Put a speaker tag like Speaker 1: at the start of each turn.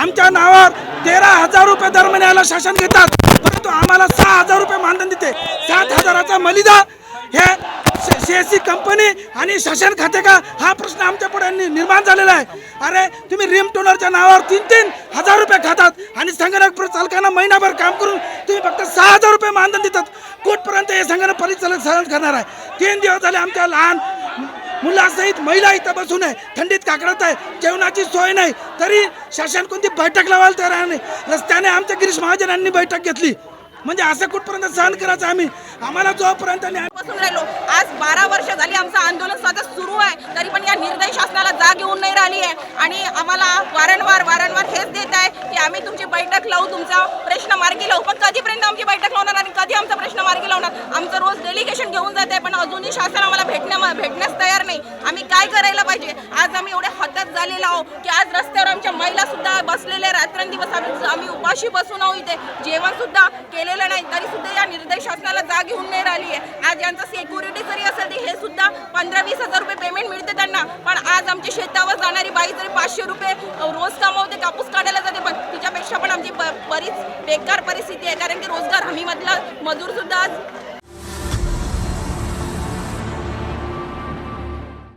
Speaker 1: आमच्या नावावर तेरा हजार रुपये दर महिन्याला शासन घेतात परंतु आम्हाला सहा हजार रुपये मानधन देते. सात हजाराचा मलिदा हे सीएससी कंपनी आणि शासन खाते का? हा प्रश्न आमच्या पुढे निर्माण झालेला आहे. अरे तुम्ही रिम टोनरच्या नावावर तीन तीन हजार रुपये खातात आणि संगणक चालकांना महिनाभर काम करून तुम्ही फक्त सहा हजार रुपये मानधन देतात. कुठपर्यंत हे संगणक परिचालक सहन करणार आहे? तीन दिवस झाले आमच्या लहान मुलासहित महिला इथं बसून आहे. थंडीत काकडत आहे. जेवणाची सोय नाही. तरी शासन कोणती बैठक लावायला तयार नाही रस्त्याने आमच्या गिरीश महाजनांनी बैठक घेतली. म्हणजे असं कुठपर्यंत सहन करायचं आम्ही? आम्हाला जोपर्यंत
Speaker 2: बसून राहिलो. आज बारा वर्ष झाली आमचं आंदोलन सतत सुरू आहे. तरी पण या निर्दय शासनाला जाग येऊन नाही राहिली आहे. आणि आम्हाला वारंवार वारंवार हेच देत आहे की आम्ही तुमची बैठक लावू तुमचा प्रश्न मार्गी लावू. पण कधीपर्यंत आमची बैठक लावणार आणि कधी आमचा प्रश्न मार्गी लावणार? आमचं रोज डेलिगेशन घेऊन जात आहे पण अजूनही शासन आम्हाला भेटण्या भेटण्यास नाही. आम्ही काय करायला पाहिजे? आज आम्ही एवढे हद्दत झालेलो आहो की आज रस्त्यावर आमच्या महिला सुद्धा बसलेल्या रात्रंदिवस आम्ही आम्ही उपाशी बसून आहोत इथे. जेवण सुद्धा केलेलं नाही तरी सुद्धा या निर्दय शासनाला जाग घेऊन नाही राहिली आहे. आज यांचं सिक्युरिटी जरी असेल ते हे सुद्धा पंधरा वीस हजार रुपये पेमेंट मिळते त्यांना. पण आज आमच्या शेतावर जाणारी बाई जरी पाचशे रुपये रोज कमावते कापूस काढायला जाते पण तिच्यापेक्षा पण आमची ब- बरीच बेकार परिस्थिती आहे. कारण की रोजगार हमीमधला मजूर सुद्धा आज